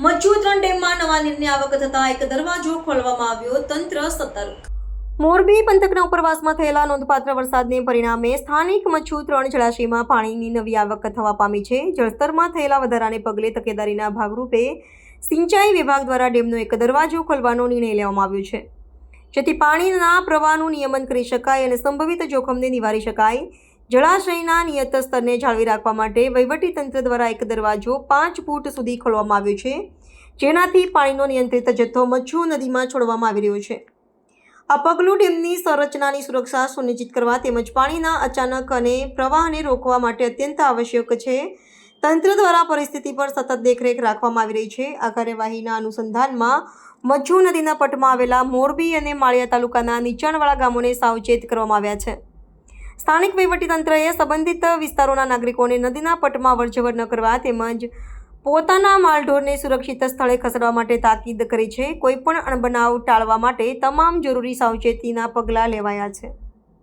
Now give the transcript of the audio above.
તળાવમાં નીરની આવક થતા એક દરવાજો ખોલવામાં આવ્યો. તંત્ર સતર્ક. મોરબી પંથકના ઉપરવાસમાં થયેલા નોંધપાત્ર વરસાદને પરિણામે સ્થાનિક મચ્છુ ત્રણ જળાશયમાં પાણીની નવી આવક થવા પામી છે. જળસ્તરમાં થયેલા વધારાને પગલે તકેદારીના ભાગરૂપે સિંચાઈ વિભાગ દ્વારા ડેમનો એક દરવાજો ખોલવાનો નિર્ણય લેવામાં આવ્યો છે. જેથી પાણીના પ્રવાહનું નિયમન કરી શકાય અને સંભવિત જોખમને નિવારી શકાય. જળાશયના નિયત સ્તરને જાળવી રાખવા માટે વહીવટીતંત્ર દ્વારા એક દરવાજો પાંચ ફૂટ સુધી ખોલવામાં આવ્યો છે. જેનાથી પાણીનો નિયંત્રિત જથ્થો મચ્છુ નદીમાં છોડવામાં આવી રહ્યો છે. આ પગલું ડેમની સંરચનાની સુરક્ષા સુનિશ્ચિત કરવા તેમજ પાણીના અચાનક અને પ્રવાહને રોકવા માટે અત્યંત આવશ્યક છે. તંત્ર દ્વારા પરિસ્થિતિ પર સતત દેખરેખ રાખવામાં આવી રહી છે. આ કાર્યવાહીના અનુસંધાનમાં મચ્છુ નદીના પટમાં આવેલા મોરબી અને માળિયા તાલુકાના નીચાણવાળા ગામોને સાવચેત કરવામાં આવ્યા છે. સ્થાનિક વહીવટીતંત્રએ સંબંધિત વિસ્તારોના નાગરિકોને નદીના પટમાં અવરજવર ન કરવા તેમજ પોતાના માલઢોરને સુરક્ષિત સ્થળે ખસેડવા માટે તાકીદ કરી છે. કોઈપણ અણબનાવ ટાળવા માટે તમામ જરૂરી સાવચેતીના પગલાં લેવાયા છે.